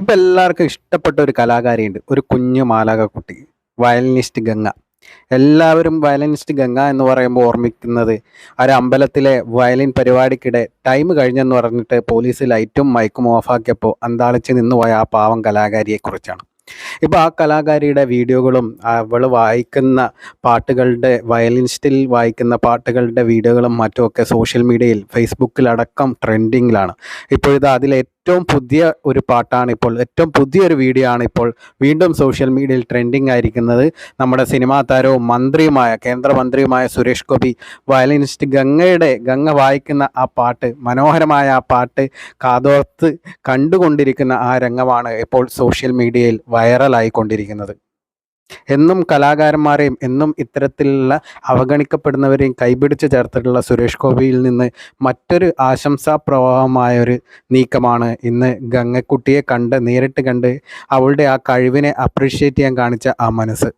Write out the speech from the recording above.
ഇപ്പം എല്ലാവർക്കും ഇഷ്ടപ്പെട്ട ഒരു കലാകാരിയുണ്ട്. ഒരു കുഞ്ഞു മാലാകക്കുട്ടി വയലിനിസ്റ്റ് ഗംഗ. എല്ലാവരും വയലിനിസ്റ്റ് ഗംഗ എന്ന് പറയുമ്പോൾ ഓർമ്മിക്കുന്നത് ഒരു അമ്പലത്തിലെ വയലിൻ പരിപാടിക്കിടെ ടൈം കഴിഞ്ഞെന്ന് പറഞ്ഞിട്ട് പോലീസ് ലൈറ്റും മൈക്കും ഓഫാക്കിയപ്പോൾ അന്താളിച്ച് നിന്നുപോയ ആ പാവം കലാകാരിയെക്കുറിച്ചാണ്. ഇപ്പോൾ ആ കലാകാരിയുടെ വീഡിയോകളും അവൾ വായിക്കുന്ന പാട്ടുകളുടെ വയലിനിസ്റ്റിൽ വായിക്കുന്ന പാട്ടുകളുടെ വീഡിയോകളും മറ്റുമൊക്കെ സോഷ്യൽ മീഡിയയിൽ ഫേസ്ബുക്കിലടക്കം ട്രെൻഡിങ്ങിലാണ് ഇപ്പോഴിത് അതിൽ ഏറ്റവും പുതിയ ഒരു പാട്ടാണ് ഇപ്പോൾ ഏറ്റവും പുതിയൊരു വീഡിയോ ആണ് ഇപ്പോൾ വീണ്ടും സോഷ്യൽ മീഡിയയിൽ ട്രെൻഡിങ് ആയിരിക്കുന്നത്. നമ്മുടെ സിനിമാ താരവും മന്ത്രിയുമായ കേന്ദ്രമന്ത്രിയുമായ സുരേഷ് ഗോപി വയലിനിസ്റ്റ് ഗംഗയുടെ ഗംഗ വായിക്കുന്ന ആ പാട്ട് മനോഹരമായ ആ പാട്ട് കാതോർത്ത് കണ്ടുകൊണ്ടിരിക്കുന്ന ആ രംഗമാണ് ഇപ്പോൾ സോഷ്യൽ മീഡിയയിൽ വൈറലായിക്കൊണ്ടിരിക്കുന്നത് എന്നും കലാകാരന്മാരെയും എന്നും ഇത്തരത്തിലുള്ള അവഗണിക്കപ്പെടുന്നവരെയും കൈപിടിച്ച് ചേർത്തിട്ടുള്ള സുരേഷ് ഗോപിയിൽ നിന്ന് മറ്റൊരു ആശംസാ പ്രവാഹമായ ഒരു നീക്കമാണ് ഇന്ന് ഗംഗക്കുട്ടിയെ കണ്ട് നേരിട്ട് കണ്ട് അവളുടെ ആ കഴിവിനെ അപ്രീഷിയേറ്റ് ചെയ്യാൻ കാണിച്ച ആ മനസ്സ്.